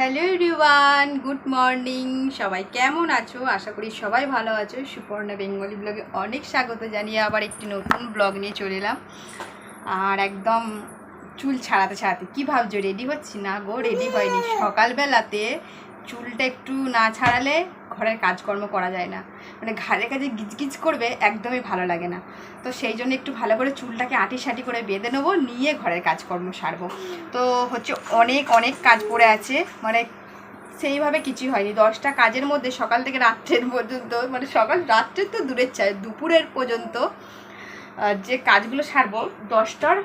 Hello everyone good morning. সবাই কেমন আছো? আশা করি সবাই ভালো আছো। সুপর্ণা বেঙ্গলি ব্লগে অনেক স্বাগত জানিয়ে আবার একটি নতুন ব্লগ নিয়ে চলে এলাম। আর একদম চুল ছাড়াতে ছাড়াতে কী ভাবছ? রেডি হচ্ছি না গো? রেডি হয়নি। সকালবেলাতে চুলটা একটু না ছাড়ালে ঘরের কাজকর্ম করা যায় না। মানে ঘাড়ে কাজে গিজগিজ করবে একদমই ভালো লাগে না। তো সেই জন্য একটু ভালো করে চুলটাকে আটি সাটি করে বেঁধে নেব, নিয়ে ঘরের কাজকর্ম সারবো। তো হচ্ছে অনেক অনেক কাজ পড়ে আছে। মানে সেইভাবে কিছুই হয়নি। দশটা কাজের মধ্যে সকাল থেকে রাত্রের পর্যন্ত মানে সকাল, রাত্রের তো দূরের চাই, দুপুরের পর্যন্ত যে কাজগুলো সারবো, দশটার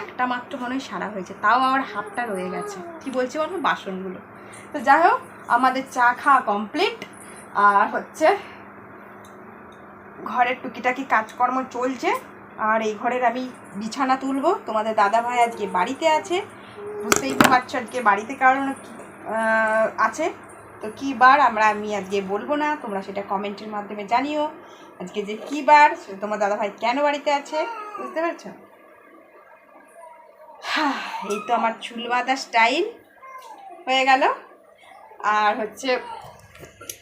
একটা মাত্র মনে হয় সারা হয়েছে। তাও আমার হাফটা রয়ে গেছে। কি বলছি বলব বাসনগুলো। তো যাই হোক, আমাদের চা খাওয়া কমপ্লিট আর হচ্ছে ঘরের টুকিটাকি কাজকর্ম চলছে। আর এই ঘরের আমি বিছানা তুলবো। তোমাদের দাদা ভাই আজকে বাড়িতে আছে। বুঝতেই তো পারছ আজকে বাড়িতে কারণ আছে। তো কী বার আমরা আমি আজকে বলব না। তোমরা সেটা কমেন্টের মাধ্যমে জানিও। আজকে যে কী বার সেটা তোমার দাদা ভাই কেন বাড়িতে আছে বুঝতে পারছ? হ্যাঁ, এই তো আমার চুল বাঁধা স্টাইল হয়ে গেল। আর হচ্ছে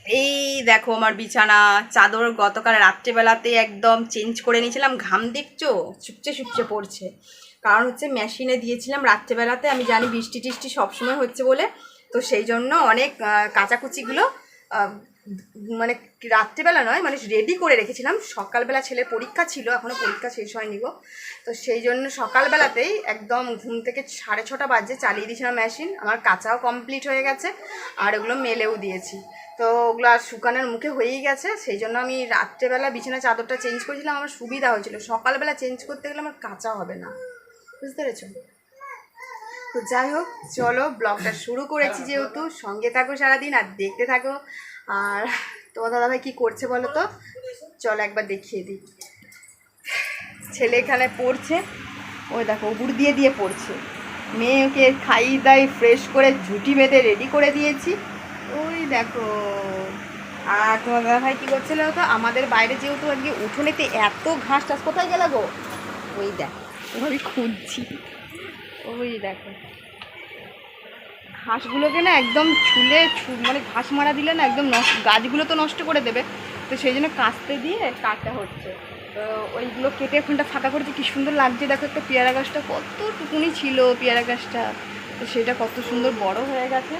এই দেখো আমার বিছানা। চাদর গতকাল রাত্রেবেলাতে একদম চেঞ্জ করে নিয়েছিলাম। ঘাম দেখছ? শুকচে শুকচে পড়ছে। কারণ হচ্ছে মেশিনে দিয়েছিলাম রাত্রেবেলাতে। আমি জানি বৃষ্টি টিষ্টি সবসময় হচ্ছে বলে। তো সেই জন্য অনেক কাঁচাকুচিগুলো মানে রাত্রেবেলা নয় মানে রেডি করে রেখেছিলাম। সকালবেলা ছেলে পরীক্ষা ছিল এখনও পরীক্ষা শেষ হয়নি গো। তো সেই জন্য সকালবেলাতেই একদম ঘুম থেকে সাড়ে ছটা বাজে চালিয়ে দিয়েছিলাম মেশিন আমার কাঁচাও কমপ্লিট হয়ে গেছে, আর ওগুলো মেলেও দিয়েছি। তো ওগুলো আর শুকানোর মুখে হয়েই গেছে, সেই জন্য আমি রাত্রেবেলা বিছানা চাদরটা চেঞ্জ করেছিলাম, আমার সুবিধা হয়েছিল। সকালবেলা চেঞ্জ করতে গেলে আমার কাঁচা হবে না। বুঝতে পেরেছ? তো যাই হোক, চলো ব্লগটা শুরু করেছি যেহেতু। সঙ্গে থাকো সারাদিন, আর দেখতে থাকো। আর তোমার দাদাভাই কী করছে বলো তো? চলো একবার দেখিয়ে দিই। ছেলে এখানে পড়ছে। ওই দেখো উবুর দিয়ে দিয়ে পড়ছে। মেয়েকে খাইয়ে দাই ফ্রেশ করে ঝুটি বেঁধে রেডি করে দিয়েছি। ওই দেখো। আর তোমার দাদা ভাই কী করছিল তো? আমাদের বাইরে যেহেতু আজকে উঠোনেতে এত ঘাস টাস কোথায় গেল গো? ওই দেখো ওই খুঁজছি। ওই দেখো। ঘাসগুলোকে না একদম ছুলে মানে ঘাস মারা দিলে না একদম গাছগুলো তো নষ্ট করে দেবে। তো সেই জন্য কাস্তে দিয়ে কাটা হচ্ছে। তো ওইগুলো কেটে এখানটা ফাঁকা করেছে। কি সুন্দর লাগছে। দেখো একটা পেয়ারা গাছটা কত টুকুনি ছিল পেয়ারা গাছটা। তো সেটা কত সুন্দর বড় হয়ে গেছে।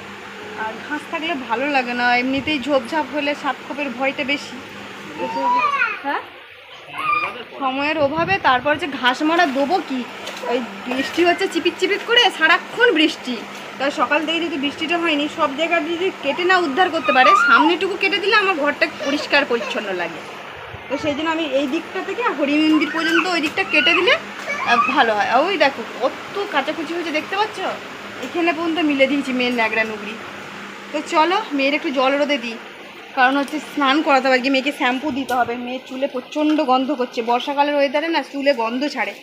আর ঘাস থাকলে ভালো লাগে না। এমনিতেই ঝোপঝাপ হলে সাপ খোপের ভয়টা বেশি। হ্যাঁ? সময়ের অভাবে তারপর যে ঘাস মারা দেবো কি? ওই বৃষ্টি হচ্ছে চিপিক চিপিক করে সারাক্ষণ বৃষ্টি। তাই সকাল থেকে যদি বৃষ্টিটা হয়নি, সব জায়গা যদি কেটে না উদ্ধার করতে পারে, সামনেটুকু কেটে দিলে আমার ঘরটা পরিষ্কার পরিচ্ছন্ন লাগে। তো সেই জন্য আমি এই দিকটা থেকে হরি মন্দির পর্যন্ত ওই দিকটা কেটে দিলে ভালো হয়। ওই দেখো, কত কাচাকুচি হয়েছে, দেখতে পাচ্ছ? এখানে পর্যন্ত মিলে দিয়েছি মেয়ের ন্যাগড়া নুগড়ি। তো চলো, মেয়ের একটু জল রোদে দিই। কারণ হচ্ছে স্নান করাতে হবে মেয়েকে শ্যাম্পু দিতে হবে। মেয়ের চুলে প্রচণ্ড গন্ধ করছে। বর্ষাকালের ওয়েদারে না চুলে গন্ধ ছাড়ে।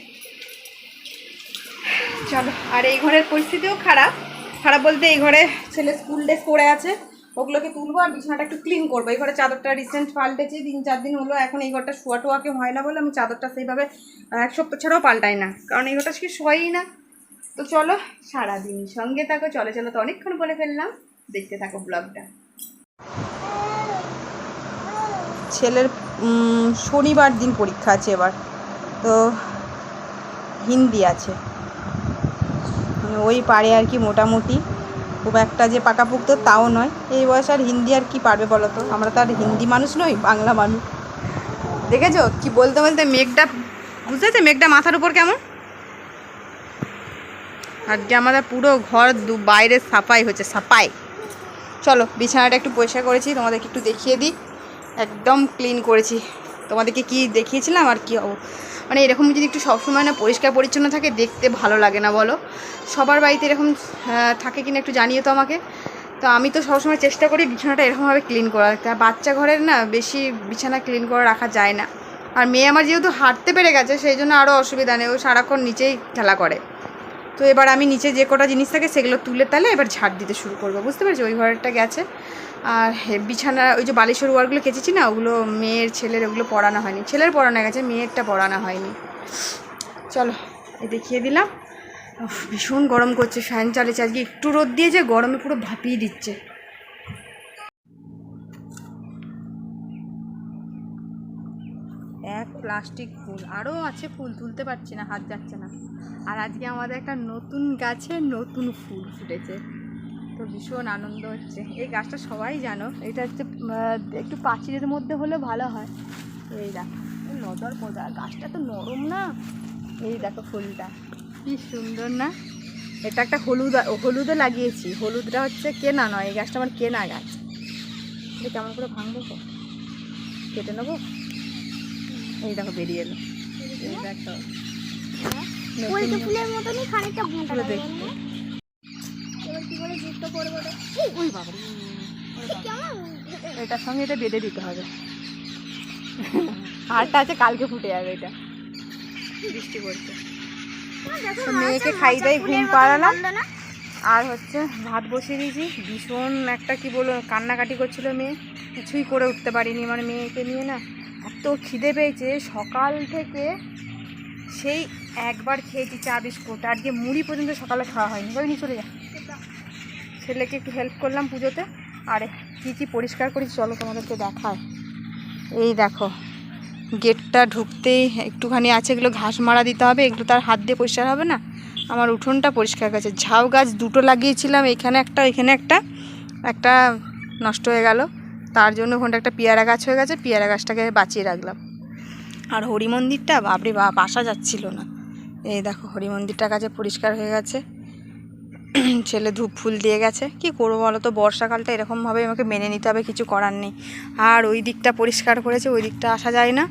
চলো, আর এই ঘরের পরিস্থিতিও খারাপ। খারাপ বলতে এই ঘরে ছেলে স্কুল ড্রেস পরে আছে, ওগুলোকে তুলবো আর বিছানাটা একটু ক্লিন করব। এই ঘরে চাদরটা রিসেন্ট পাল্টেছি, তিন চার দিন হলো, এখন এই ঘরটা শোয়া টোয়া কেউ হয় না বলে আমি চাদরটা সেইভাবে এক সপ্তাহ ছাড়াও পাল্টাই না। কারণ এই ঘরটা আজকে শোয়াই না। তো চলো, সারাদিন সঙ্গে থাকো, চলো চলো, তো অনেকক্ষণ বলে ফেললাম। দেখতে থাকো ব্লগটা ছেলের শনিবার দিন পরীক্ষা আছে এবার। তো হিন্দি আছে। ওই পারে আর কি মোটামুটি। খুব একটা যে পাকাপুক্ত তাও নয়। এই বয়সে আর হিন্দি আর কি পারবে বলো তো? আমরা তো আর হিন্দি মানুষ নই, বাংলা মানুষ। দেখেছ? কি বলতে বলতে মেঘটা, বুঝেছে মেঘটা মাথার উপর কেমন? আজকে আমাদের পুরো ঘর দু, বাইরে সাফাই হচ্ছে, সাফাই। চলো, বিছানাটা একটু পরিষ্কার করেছি, তোমাদেরকে একটু দেখিয়ে দিই। একদম ক্লিন করেছি। তোমাদেরকে কি দেখিয়েছিলাম আর কি মানে এরকম যদি একটু সবসময় না পরিষ্কার পরিচ্ছন্ন থাকে, দেখতে ভালো লাগে না, বলো? সবার বাড়িতে এরকম থাকে কিনা একটু জানিয়ে তো আমাকে। তো আমি তো সবসময় চেষ্টা করি বিছানাটা এরকমভাবে ক্লিন করা রাখতে আর বাচ্চা ঘরের না বেশি বিছানা ক্লিন করে রাখা যায় না। আর মেয়ে আমার যেহেতু হাঁটতে পেরে গেছে, সেই জন্য আরও অসুবিধা নেই, ও সারাক্ষণ নিচেই খেলা করে। তো এবার আমি নিচে যে কটা জিনিস থাকে সেগুলো তুলে তাহলে এবার ঝাড় দিতে শুরু করব। বুঝতে পেরেছি? ওই ঘরেরটা গেছে। বিছানা ওই যে বালিশের ওয়ারগুলো কেচেছি না, ওগুলো মেয়ের ছেলের, ওগুলো পড়ানো হয়নি। ছেলের পড়ানো গেছে, মেয়েরটা পড়ানো হয়নি। চলো, এ দেখিয়ে দিলাম। ভীষণ গরম করছে, ফ্যান চালিয়েছে। আজকে একটু রোদ দিয়ে দিয়েছে, গরমে পুরো ভাপিয়ে দিচ্ছে। এক প্লাস্টিক ফুল আরও আছে ফুল, তুলতে পারছি না, হাত যাচ্ছে না। আর আজকে আমাদের একটা নতুন গাছে নতুন ফুল ফুটেছে। তো ভীষণ আনন্দ হচ্ছে। এই গাছটা সবাই জানো এটা হচ্ছে একটু পাঁচিলের মধ্যে হলে ভালো হয়। এই দেখো নজর পদা গাছটা তো নরম না? এই দেখো ফুলটা কি সুন্দর না? এটা একটা হলুদ হলুদও লাগিয়েছি। হলুদটা হচ্ছে কেনা নয় এই গাছটা আমার কেনা গাছ। এটা কেমন করে ভাঙবো কেটে নেব? এই দেখো বেরিয়ে এলো। এই দেখো। ফুলের মতনই খানিকটা এটার সঙ্গে এটা বেঁধে দিতে হবে। আরটা আছে, কালকে ফুটে যাবে এটা। বৃষ্টি পড়ছে। মেয়েকে খাই দাই ঘুম পাড়ালাম আর হচ্ছে ভাত বসিয়ে দিয়েছি। ভীষণ একটা কি বলব, কান্নাকাটি করছিল মেয়ে। কিছুই করে উঠতে পারিনি মানে মেয়েকে নিয়ে না। এত খিদে পেয়েছে, সকাল থেকে সেই একবার খেয়েছি চা বিস্কুট। আজকে মুড়ি পর্যন্ত সকালে খাওয়া হয়নি। ওই নিয়ে চলে যা। ছেলেকে একটু হেল্প করলাম পুজোতে। আর, কী কী পরিষ্কার করি চলো তোমাদেরকে দেখায়। এই দেখো, গেটটা ঢুকতেই একটুখানি আছে, এগুলো ঘাস মারা দিতে হবে, এগুলো তার হাত দিয়ে পরিষ্কার হবে না। আমার উঠোনটা পরিষ্কার গেছে, ঝাউ গাছ দুটো লাগিয়েছিলাম এখানে একটা এখানে একটা। একটা নষ্ট হয়ে গেল, তার জন্য ওখানটা একটা পেয়ারা গাছ হয়ে গেছে, পেয়ারা গাছটাকে বাঁচিয়ে রাখলাম। আর হরি মন্দিরটা বাপরে বাপ, আসা যাচ্ছিল না। এই দেখো হরি মন্দিরটা কাছে পরিষ্কার হয়ে গেছে। ছেলে ধূপ ফুল দিয়ে গেছে। কি করব বলো তো? বর্ষাকালটা এরকমভাবে আমাকে মেনে নিতে হবে, কিছু করার নেই। আর ওই দিকটা পরিষ্কার করেছে, ওই দিকটা আসা যায় না।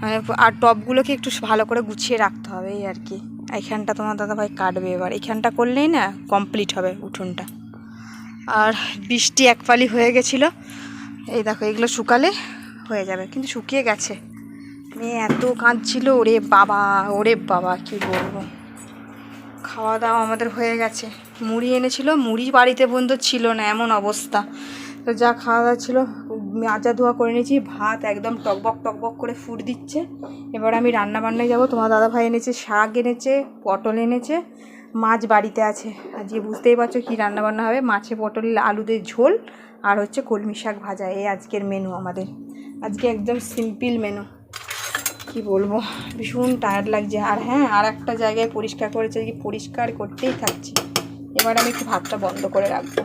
মানে আর টবগুলোকে একটু ভালো করে গুছিয়ে রাখতে হবে, এই আর কি। এইখানটা তোমার দাদাভাই কাটবে এবার। এইখানটা করলেই না কমপ্লিট হবে উঠোনটা। আর বৃষ্টি এক পালি হয়ে গেছিল। এই দেখো, এগুলো শুকালে হয়ে যাবে। কিন্তু শুকিয়ে গেছে। মেয়ে এত কাঁদছিল, ওরে বাবা ওরে বাবা, কি বলব? খাওয়া দাওয়া আমাদের হয়ে গেছে। মুড়ি এনেছিল, মুড়ি বাড়িতে পর্যন্ত ছিল না, এমন অবস্থা। তো যা খাওয়া দাওয়া ছিল মাজা ধোয়া করে নিয়েছি, ভাত একদম টকবক টকবক করে ফুট দিচ্ছে। এবার আমি রান্না বান্নায় যাব, তোমার দাদা ভাই এনেছে, শাক এনেছে, পটল এনেছে, মাছ বাড়িতে আছে। আজকে বুঝতেই পারছ কী রান্নাবান্না হবে, মাছে পটল, আলুদের ঝোল, আর হচ্ছে কলমি শাক ভাজা, এই আজকের মেনু আমাদের। আজকে একদম সিম্পল মেনু কি বলব? ভীষণ টায়ার্ড লাগছে। আর হ্যাঁ আর একটা জায়গায় পরিষ্কার করেছে কি পরিষ্কার করতেই থাকছি। এবার আমি একটু ভাতটা বন্ধ করে রাখব।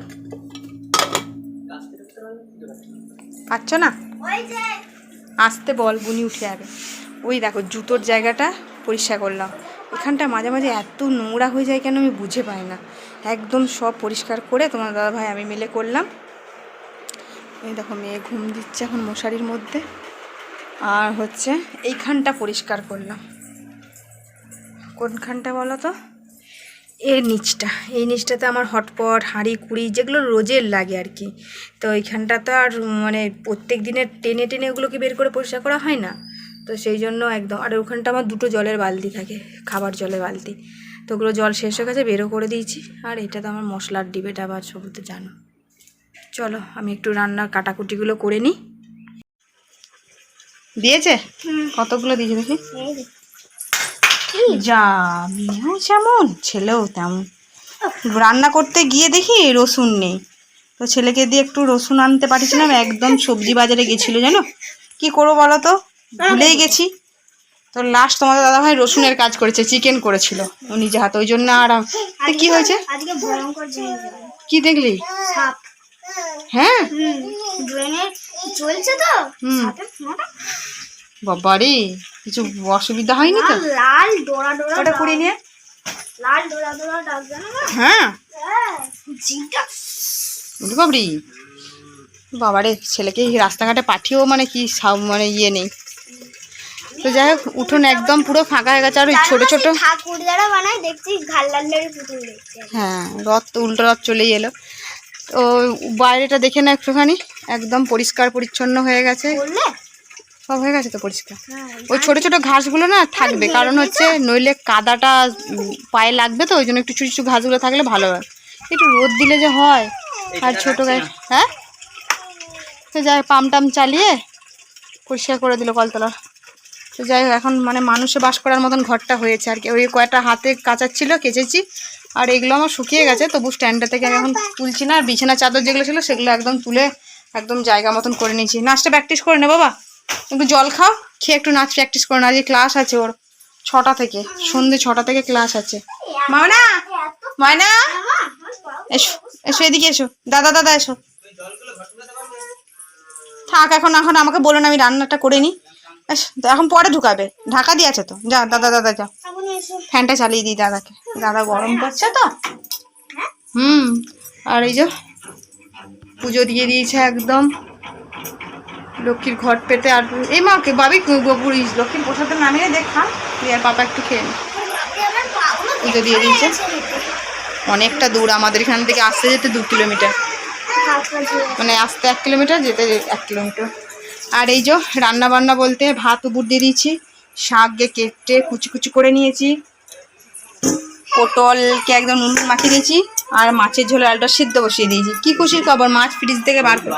পাচ্ছ না? আসতে বল, বুনি উঠে যাবে। ওই দেখো, জুতোর জায়গাটা পরিষ্কার করলাম। এখানটা মাঝে মাঝে এত নোংরা হয়ে যায় কেন আমি বুঝে পাই না। একদম সব পরিষ্কার করে তোমার দাদা ভাই আমি মিলে করলাম। এই দেখো, মেয়ে ঘুম দিচ্ছে এখন মশারির মধ্যে। আর হচ্ছে এইখানটা পরিষ্কার করলাম। কোনখানটা বলো তো? এর নিচটা। এই নিচটাতে আমার হটপট, হাঁড়ি, কুড়ি যেগুলো রোজের লাগে আর কি। তো এইখানটা তো আর মানে প্রত্যেক দিনের টেনে টেনে ওগুলোকে বের করে পরিষ্কার করা হয় না। তো সেই জন্য একদম, আর ওখানটা আমার দুটো জলের বালতি থাকে, খাবার জলের বালতি। তো ওগুলো জল শেষ হয়ে গেছে বেরো করে দিয়েছি। আর এটা তো আমার মশলার ডিবেটা আবার সবই তো জানো। চলো, আমি একটু রান্নার কাটাকুটিগুলো করে নিই। দিয়েছে? কতগুলো দিয়েছে দেখি? যা। মেয়েও যেমন ছেলেও তেমন। রান্না করতে গিয়ে দেখি রসুন নেই। তো ছেলেকে দিয়ে একটু রসুন আনতে পাঠিয়েছিলাম একদম সবজি বাজারে গেছিল জানো? কি করব বলো তো? ভুলেই গেছি। তো লাস্ট তোমাদের দাদাভাই রসুনের কাজ করেছে চিকেন করেছিল। নিজে হাতে ওই জন্য আর কি হয়েছে। কি দেখলি? সাপ। হ্যাঁ? ড্রেনে চলছে তো বাবারে কিছু অসুবিধা হয়নি তো? লাল ডোরা ডোরা ওটা। নিয়ে। লাল ডোরা ডোরা ডাক জানো হ্যাঁ? হ্যাঁ বাবরি। বাবারে ছেলেকে রাস্তাঘাটে পাঠিয়েও মানে কি সাব মানে ইয়ে নেই। তো যাই হোক উঠোন একদম পুরো ফাঁকা হয়ে গেছে। আর ওই ছোটো ছোটো ঠাকুর বানায় দেখছি হ্যাঁ রথ তো উল্টো রথ চলেই এলো। তো বাইরেটা দেখে না একটুখানি। একদম পরিষ্কার পরিচ্ছন্ন হয়ে গেছে। সব হয়ে গেছে তো পরিষ্কার। হ্যাঁ ওই ছোটো ছোটো ঘাসগুলো না থাকবে। কারণ হচ্ছে নইলে কাদাটা পায়ে লাগবে তো ওই জন্য একটু ছোটো ছোটো ঘাসগুলো থাকলে ভালো হয়। একটু রোদ দিলে যে হয় আর ছোটো গাছ হ্যাঁ? তো যাই পাম টাম চালিয়ে পরিষ্কার করে দিল কলতলা। তো যাই হোক এখন মানে মানুষে বাস করার মতন ঘরটা হয়েছে আর কি। ওই কয়টা হাতে কাচাচ্ছিল কেচেছি। আর এগুলো আমার শুকিয়ে গেছে, তবু স্ট্যান্ডটা থেকে আমি এখন তুলছি না। আর বিছানা, চাদর যেগুলো ছিল, সেগুলো একদম তুলে একদম জায়গা মতন করে নিয়েছি। নাচটা প্র্যাকটিস করে নে বাবা। একটু জল খাও, খেয়ে একটু নাচ প্র্যাকটিস করে না। আজকে ক্লাস আছে ওর ছটা থেকে সন্ধ্যে ছটা থেকে ক্লাস আছে। মায়না, ময়না, এসো এসো এদিকে এসো। দাদা দাদা, এসো। থাক, এখন এখন আমাকে বলুন আমি রান্নাটা করে নিই এখন পরে ঢুকাবে। ঢাকা দিয়ে আছে তো। যা, দাদা দাদা, যা। ফ্যানটা চালিয়ে দিই দাদাকে। দাদা গরম করছে তো। হুম, আর এই যে পুজো দিয়ে দিয়েছে একদম। লক্ষ্মীর ঘট পেতে আর এই মা কে বাবি পুরী লক্ষ্মীর প্রসাদে নামিয়ে দেখা তুই আর পাপা একটু খেয়ে পুজো দিয়ে দিয়েছে। অনেকটা দূর আমাদের এখান থেকে আসতে যেতে দু কিলোমিটার। মানে আসতে এক কিলোমিটার, যেতে এক কিলোমিটার। আর এই যে রান্না বান্না বলতে ভাত উপর দিয়ে দিয়েছি। শাককে কেটে কুচি কুচি করে নিয়েছি। পটলকে একদম নুন মাখিয়ে দিয়েছি। আর মাছের ঝোলে আলটা সিদ্ধ বসিয়ে দিয়েছি। কি খুশির খবর মাছ ফ্রিজ থেকে বার করে।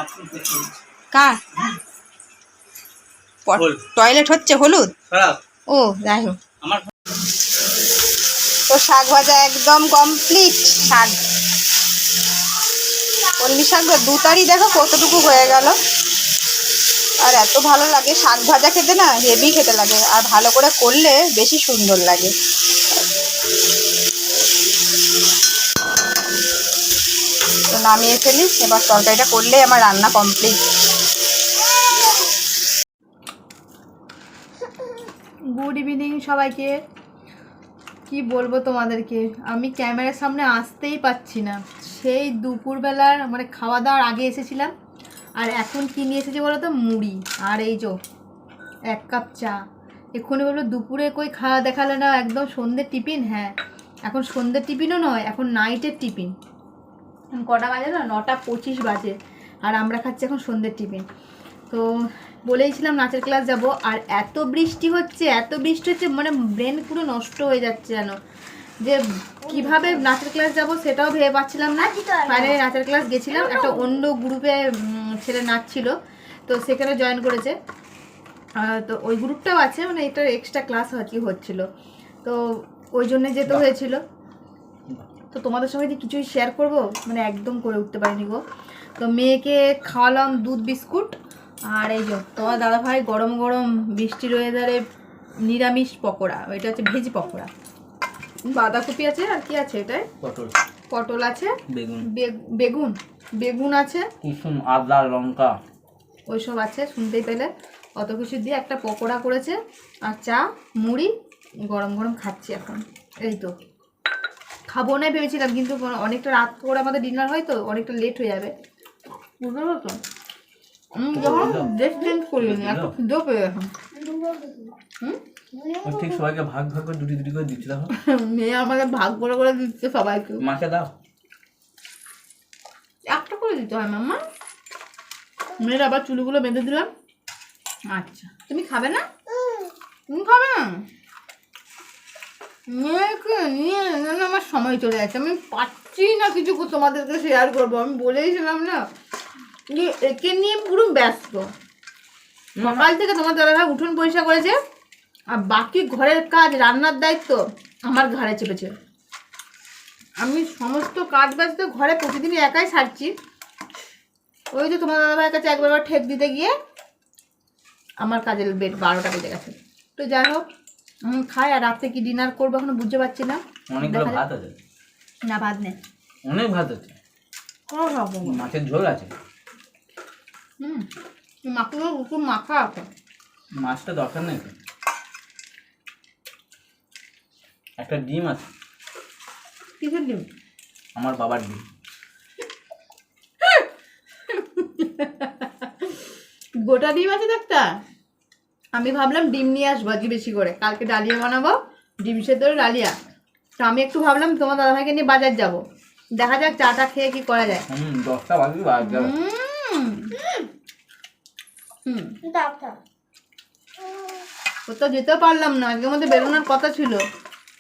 টয়লেট হচ্ছে হলুদ? ও যাই হোক। তো শাক ভাজা একদম কমপ্লিট শাক। কলমি শাক দু তারি দেখো কতটুকু হয়ে গেল। আর এত ভালো লাগে, শাক ভাজা খেতে না হেভি খেতে লাগে, আর ভালো করে করলে বেশি সুন্দর লাগে। তো নামিয়ে ফেলি, এবার তরকারিটা করলে আমার রান্না কমপ্লিট গুড ইভিনিং সবাইকে। কি বলব তোমাদেরকে? আমি ক্যামেরার সামনে আসতেই পাচ্ছি না। সেই দুপুরবেলার মানে খাওয়া দাওয়ার আগে এসেছিলাম। আর এখন কি নিয়ে এসেছি বলো তো? মুড়ি। আর এই যো এক কাপ চা। এক্ষুনি বলল দুপুরে কই খাওয়া দেখালে না একদম সন্ধ্যের টিফিন? হ্যাঁ এখন সন্ধ্যের টিফিনও নয় এখন নাইটের টিফিন। কটা বাজে না নটা পঁচিশ বাজে। আর আমরা খাচ্ছি এখন সন্ধ্যের টিফিন। তো বলেইছিলাম নাচের ক্লাস যাব আর এত বৃষ্টি হচ্ছে এত বৃষ্টি হচ্ছে মানে ব্রেন পুরো নষ্ট হয়ে যাচ্ছে যেন। যে কীভাবে নাচের ক্লাস যাব সেটাও ভেবে পাচ্ছিলাম না। ফাইনালি নাচের ক্লাস গেছিলাম একটা অন্য গ্রুপে ছেলে নাচছিল তো সেখানে জয়েন করেছে। তো ওই গ্রুপটাও আছে মানে এটার এক্সট্রা ক্লাস আর কি হচ্ছিল। তো ওই জন্য যেতে হয়েছিল। তো তোমাদের সঙ্গে যে কিছুই শেয়ার করব মানে একদম করে উঠতে পারিনি গো। তো মেয়েকে খাওয়ালাম দুধ বিস্কুট আর এই যে তোমার দাদা ভাই গরম গরম বৃষ্টির ওয়েদারে নিরামিষ পকোড়া ওইটা হচ্ছে ভেজ পকোড়া। বাঁধাকপি আছে আর কি আছে এটাই পটল। পটল আছে বেগুন। বেগুন বেগুন আছে কুসুম আদা লঙ্কা। ওইসব আছে শুনতেই পেলে। অত কিছু দিয়ে একটা পকোড়া করেছে আর চা মুড়ি গরম গরম খাচ্ছি এখন। এই তো। খাব না ভেবেছিলাম কিন্তু অনেকটা রাত করে আমাদের ডিনার হয় তো অনেকটা লেট হয়ে যাবে। বুঝতে পারো তো আমি যখন ড্রেস চেঞ্জ করিনি এত খিদেও পেয়ে এখন হুম? ঠিক সবাইকে ভাগ ভাগ করে দুটি দুটি করে দিচ্ছি দেখো। মেয়ে আমাকে ভাগ করে করে দিচ্ছে সবাইকে। মাকে দাও। একটা করে দিতে হয় মাম্মা। মেয়ের আবার চুলগুলো বেঁধে দিলাম। আচ্ছা তুমি খাবে না? তুমি খাবে না? মেয়েকে নিয়ে যেন আমার সময় চলে যাচ্ছে। আমি পাচ্ছি না কিছু তোমাদেরকে শেয়ার করব। আমি বলেইছিলাম না একে নিয়ে পুরো ব্যস্ত। সকাল থেকে তোমার দাদাভাই উঠোন পরিষ্কার করেছে। আর বাকি ঘরের কাজ রান্নার দায়িত্ব আমার ঘাড়ে চেপেছে। আমি সমস্ত কাজ বাজ তো ঘরে প্রতিদিনই একাই সারছি। ওই যে তোমার দাদাভাইয়ের কাছে একবার ঠেক দিতে গিয়ে আমার কাজের বেড বারোটা বেজে গেছে। তো যাই হোক আমি খাই আর রাত্রে কি ডিনার করব এখনও বুঝতে পারছি না। অনেকগুলো দেখা ভাত আছে। না ভাত নেই। অনেক ভাত আছে। মাছের ঝোল আছে। হুম মাখা মাখা আছে। মাছটা দরকার নেই তো। একটা ডিম আছে। কিসের ডিম? আমার বাবার ডিম। গোটা ডিম আছে একটা? আমি ভাবলাম ডিম নিয়ে আসব আজকে বেশি করে। কালকে ডালিয়া বানাবো ডিম সেদ্ধ ডালিয়া। তো আমি একটু ভাবলাম তোমার দাদাভাইকে নিয়ে বাজার যাব। দেখা যাক চাটা খেয়ে কি করা যায়। হুম দশটা বাজবে হুম। দাও। কোথাও যেতেও পারলাম না আজকের মধ্যে বেরোনোর কথা ছিল।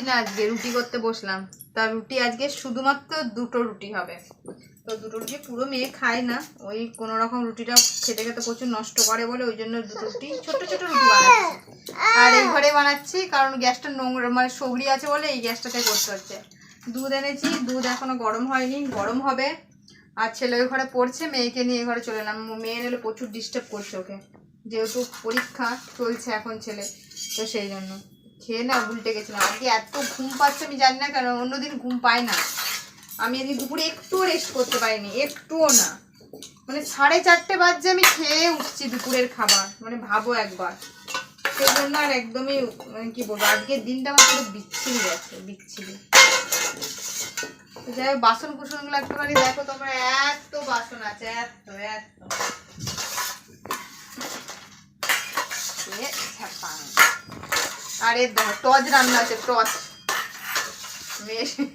পারছি না আজকে, রুটি করতে বসলাম। তা রুটি আজকে শুধুমাত্র দুটো রুটি হবে। তো দুটো রুটি পুরো মেয়ে খায় না। ওই কোনো রকম রুটিটা খেতে খেতে প্রচুর নষ্ট করে বলে ওই জন্য দুটো রুটি ছোট ছোট রুটি বানাচ্ছি। আর এই ঘরে বানাচ্ছি কারণ গ্যাসটা নোংরা মানে সবরি আছে বলে এই গ্যাসটাতে করতে হচ্ছে। দুধ এনেছি, দুধ এখনও গরম হয়নি, গরম হবে। আর ছেলে ওই ঘরে পড়ছে, মেয়েকে নিয়ে ঘরে চলে এলাম। মেয়ে এলে প্রচুর ডিস্টার্ব করছে ওকে। যেহেতু পরীক্ষা চলছে এখন ছেলে, তো সেই জন্য। খেয়ে না উল্টে গেছিলাম। আজকে এত ঘুম পাচ্ছে আমি জানি না কেন অন্যদিন ঘুম পাই না। আমি আজকে দুপুরে একটুও রেস্ট করতে পারিনি একটুও না। মানে সাড়ে চারটে বাজছে আমি খেয়ে উঠছি দুপুরের খাবার মানে ভাবো একবার। সেই জন্য আর একদমই মানে কি বলব আজকের দিনটা আমার পুরো বিচ্ছিরি গেছে বিচ্ছিরি। যাই হোক, বাসন কুসনগুলো একটুখানি দেখো তোমরা এত বাসন আছে এত এত। আর টজ রান্না আছে মেয়ে-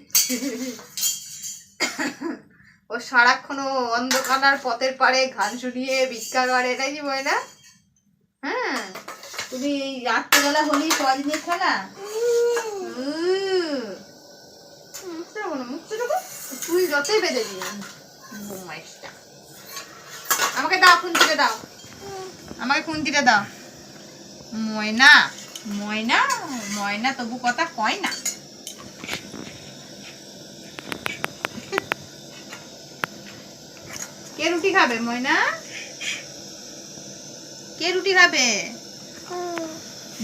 ও সারাক্ষণ অন্ধকার পথের পাড়ে ঘান শুনিয়ে ভিক্ষা করে, এটাই কি বলে না? হ্যাঁ তুমি এই রাত্রেবেলা হলেই টজ নিয়ে খেলা। চুল যতই বেঁধে বোমাইশটা আমাকে দাও, খুন্তিটা দাও। আমাকে খুন্তিটা দাও। ময়না। ময়না ময়না তবু কথা কয় না। কে রুটি খাবে ময়না? কে রুটি খাবে?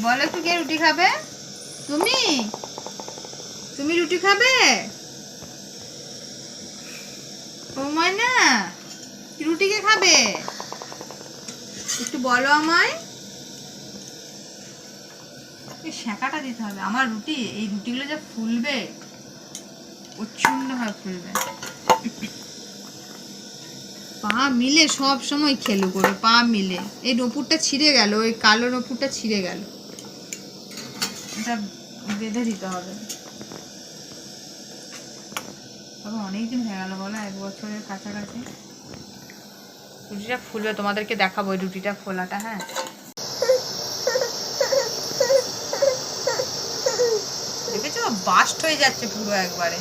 বলো কে রুটি খাবে? তুমি? তুমি রুটি খাবে? ও ময়না, রুটি কে খাবে? একটু বলো আমায়। এই শাঁকাটা দিতে হবে। আমার রুটি, এই রুটিগুলো যা ফুলবে প্রচণ্ড ভাবে ফুলবে। পা মিলে সব সময় খেলু করে, পা মিলে। এই নপুরটা ছিঁড়ে গেল ওই কালো নপুরটা ছিঁড়ে গেল। এটা বেঁধে দিতে হবে। তবে অনেকদিন হয়ে গেল, বলো, এক বছরের কাছাকাছি। রুটিটা ফুলবে, তোমাদেরকে দেখাবো রুটিটা ফোলাটা হ্যাঁ দেখেছ বাস্ট হয়ে যাচ্ছে পুরো একবারে।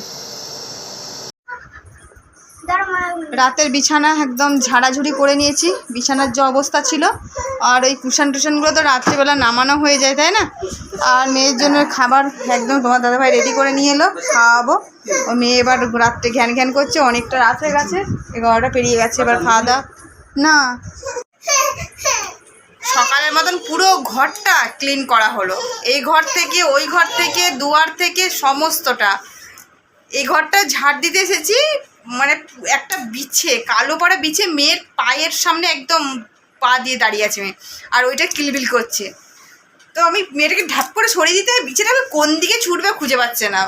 রাতের বিছানা একদম ঝাড়াঝুড়ি করে নিয়েছি, বিছানার যে অবস্থা ছিল, আর ওই কুশান টুশানগুলো তো রাত্রিবেলা নামানো হয়ে যায়, তাই না? আর মেয়ের জন্য খাবার একদম তোমার দাদাভাই রেডি করে নিয়ে এলো, খাওয়াবো। ও মেয়ে এবার রাত্রে ঘ্যান ঘ্যান করছে, অনেকটা রাত হয়ে গেছে, এগারোটা পেরিয়ে গেছে এবার খাওয়া দাওয়া। না। মতন পুরো ঘরটা ক্লিন করা হলো। এই ঘর থেকে, ওই ঘর থেকে, দুয়ার থেকে সমস্তটা। এই ঘরটা ঝাড় দিতে এসেছি মানে একটা বিছে, কালো পাড়া বিছে, মেয়ের পায়ের সামনে একদম পা দিয়ে দাঁড়িয়ে আছে মেয়ে। আর ওইটা কিলবিল করছে। তো আমি মেয়েটাকে ঢাপ করে সরিয়ে দিতে বিছেটা আমি কোন দিকে ছুটবে খুঁজে পাচ্ছে না।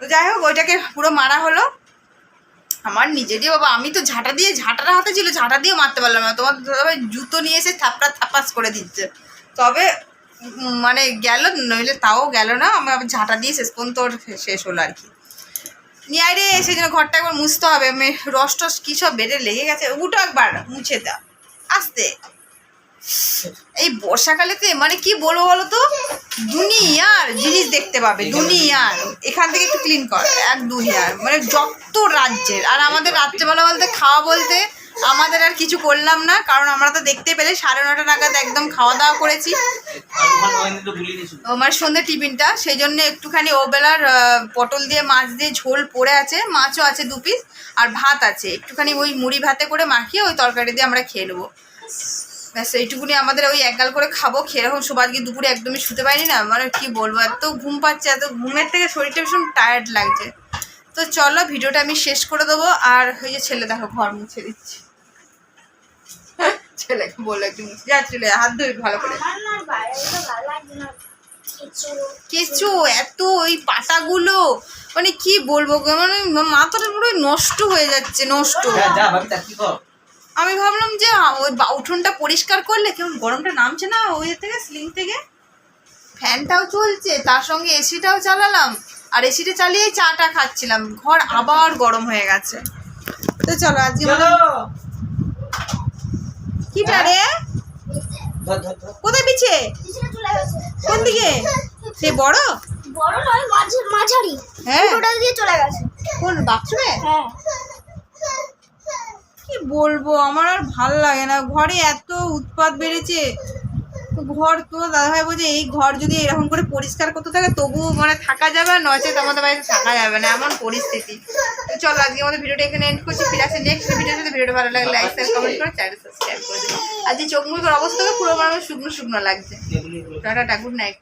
তো যাই হোক, ওইটাকে পুরো মারা হলো। আমার নিজেরই বাবা, আমি তো ঝাঁটা দিয়ে ঝাঁটাটা হাতে ছিল, ঝাঁটা দিয়ে মারতে পারলাম না। তোমার দাদাভাই জুতো নিয়ে এসে থাপড়া থাপাস করে দিচ্ছে। তবে মানে গেল, নইলে তাও গেল না, আমি আবার ঝাঁটা দিয়ে শেষ পর্যন্ত ওর শেষ হলো আর কি। নিয়ে রে, সেই জন্য ঘরটা একবার মুছতে হবে। রস টস কী সব বেড়ে লেগে গেছে। উঠো একবার, মুছে দাও আস্তে। এই বর্ষাকালেতে মানে কি বলব বলো তো দুনিয়ার জিনিস দেখতে পাবে, দুনিয়ার। এখান থেকে একটু ক্লিন কর, এক দুনিয়ার। মানে যত রাজ্যের, আর আমাদের রাত্রেবেলা বলতে খাওয়া বলতে আমাদের আর কিছু করলাম না, কারণ আমরা তো দেখতে পেলে সাড়ে নটা নাগাদ একদম খাওয়া দাওয়া করেছি। ও মানে সন্ধ্যে টিফিনটা, সেই জন্য একটুখানি ও বেলার পটল দিয়ে, মাছ দিয়ে ঝোল পড়ে আছে, মাছও আছে দু পিস আর ভাত আছে। একটুখানি ওই মুড়ি ভাতে করে মাখিয়ে ওই তরকারি দিয়ে আমরা খেয়ে নেব। ব্যাস, এইটুকুনি আমাদের ওই একগাল করে খাব, খেয়ে এখন সব আজকে দুপুরে একদমই শুতে পারিনি না মানে কি বলব, এত ঘুম পাচ্ছে, এত ঘুমের থেকে শরীরটা ভীষণ টায়ার্ড লাগছে। তো চলো, ভিডিওটা আমি শেষ করে দেবো, আর ওই যে ছেলে দেখো, ঘর মুছে দিচ্ছি। ছেলেকে বলল একটু মুছে, যা চলে হাত ধুই ভালো করে। কিছু এত ওই পাতাগুলো মানে কি বলব মানে মাথাটা পুরো নষ্ট হয়ে যাচ্ছে, নষ্ট। আমি ভাবলাম যে ওই বা- উঠোনটা পরিষ্কার করলে কেমন গরমটা নামছে না ওই থেকে স্লিং থেকে? ফ্যানটাও চলছে তার সঙ্গে এসিটাও চালালাম আর এসিটা চালিয়েই চাটা খাচ্ছিলাম। ঘর আবার গরম হয়ে গেছে। তো চলো আজকে কি রে? কোথায় পিছে? কোন দিকে? সে বড়? বড় নয় মাঝারি। হ্যাঁ। ওটা দিয়ে চলে গেছে। কোন বাথরুমে? হ্যাঁ। কি বলব? আমার আর ভালো লাগে না। ঘরে এত উৎপাত বেড়েছে। ঘর তো দাদাভাই বলছে এই ঘর যদি এরকম করে পরিষ্কার করতে থাকে তবুও মানে থাকা যাবে আর নচেত আমাদের বাড়িতে থাকা যাবে না। এমন পরিস্থিতি। তো চলো আজকে আমাদের ভিডিওটা এখানে এন্ড করছি। ফিরে আসে নেক্সট ভিডিও যদি ভিডিওটা ভালো লাগে লাইক শেয়ার কমেন্ট করে চ্যানেল সাবস্ক্রাইব করে দিন আজ এই চোখ মুখের অবস্থা তো পুরো মানুষ শুকনো শুকনো লাগছে। Tata good night